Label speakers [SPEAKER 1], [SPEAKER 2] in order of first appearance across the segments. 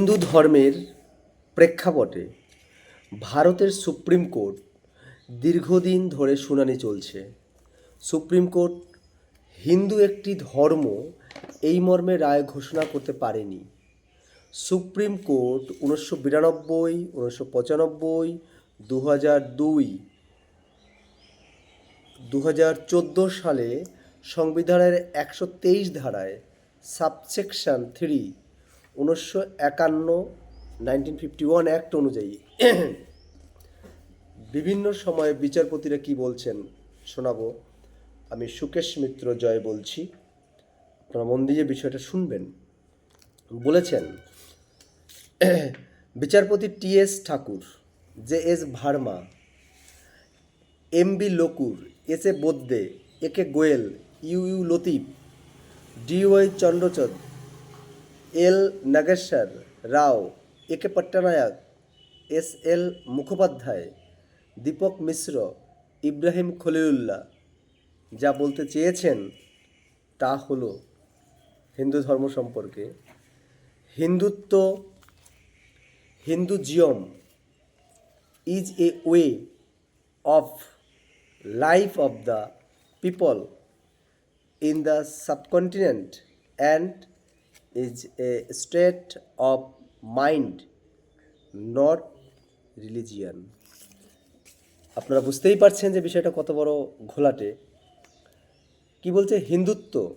[SPEAKER 1] হিন্দু ধর্মের প্রেক্ষাপটে ভারতের সুপ্রিম কোর্ট দীর্ঘদিন ধরে শুনানি চলছে। সুপ্রিম কোর্ট হিন্দু একটি ধর্ম এই মর্মে রায় ঘোষণা করতে পারেনি। সুপ্রিম কোর্ট উনিশশো বিরানব্বই, উনিশশো পঁচানব্বই দু হাজার দুই দু হাজার চোদ্দ সালে সংবিধানের একশো তেইশ ধারায় সাবসেকশন থ্রি উনিশশো একান্ন নাইনটিন ফিফটি ওয়ান অ্যাক্ট অনুযায়ী বিভিন্ন সময়ে বিচারপতিরা কি বলছেন শোনাবো। আমি সুকেশ মিত্র জয় বলছি। আপনারা মন দিয়ে বিষয়টা শুনবেন। বলেছেন, বিচারপতি T S Thakur, J S Verma, M B Lokur, S A Bobde, A K Goel, U U Latif, D Y Chandrachud L Nageswara Rao, A K Patnaik, S L Mukhopadhyay, Dipak Misra, Ibrahim Khalilullah. যা বলতে চেয়েছেন তা হল হিন্দু ধর্ম সম্পর্কে। Hindutva Hinduism is a way of life of the people in the subcontinent and is a state of mind, not religion. আপনারা বুঝতেই পারছেন যে বিষয়টা কত বড় ঘোলাটে। কি বলছে? হিন্দুত্ব,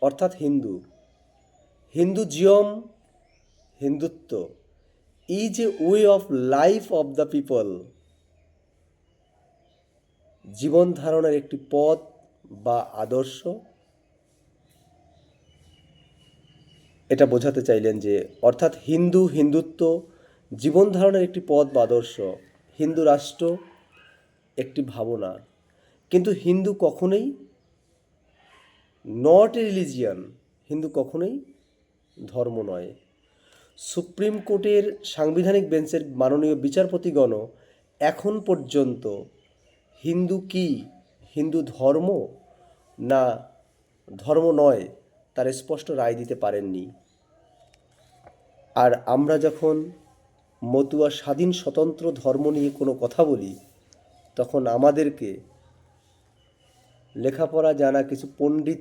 [SPEAKER 1] অর্থাৎ Hindu. Hinduism, Hindutva. Is a way of life of the people জীবন ধারণের একটি পথ বা আদর্শ এটা বোঝাতে চাইলেন যে, অর্থাৎ হিন্দু হিন্দুত্ব জীবন ধারণের একটি পথ বা আদর্শ, হিন্দু রাষ্ট্র একটি ভাবনা। কিন্তু হিন্দু কখনোই নট এ রিলিজিয়ান হিন্দু কখনোই ধর্ম নয়। সুপ্রিম কোর্টের সাংবিধানিক বেঞ্চের মাননীয় বিচারপতিগণ এখন পর্যন্ত হিন্দু কি, হিন্দু ধর্ম না ধর্ম নয় তার স্পষ্ট রায় দিতে পারেননি। আর আমরা যখন মতুয়া স্বাধীন স্বতন্ত্র ধর্ম নিয়ে কোনো কথা বলি, তখন আমাদেরকে লেখাপড়া জানা কিছু পণ্ডিত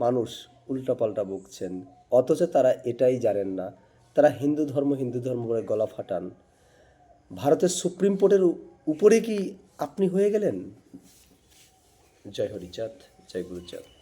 [SPEAKER 1] মানুষ উল্টাপাল্টা বকছেন। অথচ তারা এটাই জানেন না। তারা হিন্দু ধর্ম হিন্দু ধর্ম বলে গলা ফাটান। ভারতের সুপ্রিম কোর্টের উপরে কি আপনি হয়ে গেলেন? জয় হরিচাঁদ, জয় গুরুচাঁদ।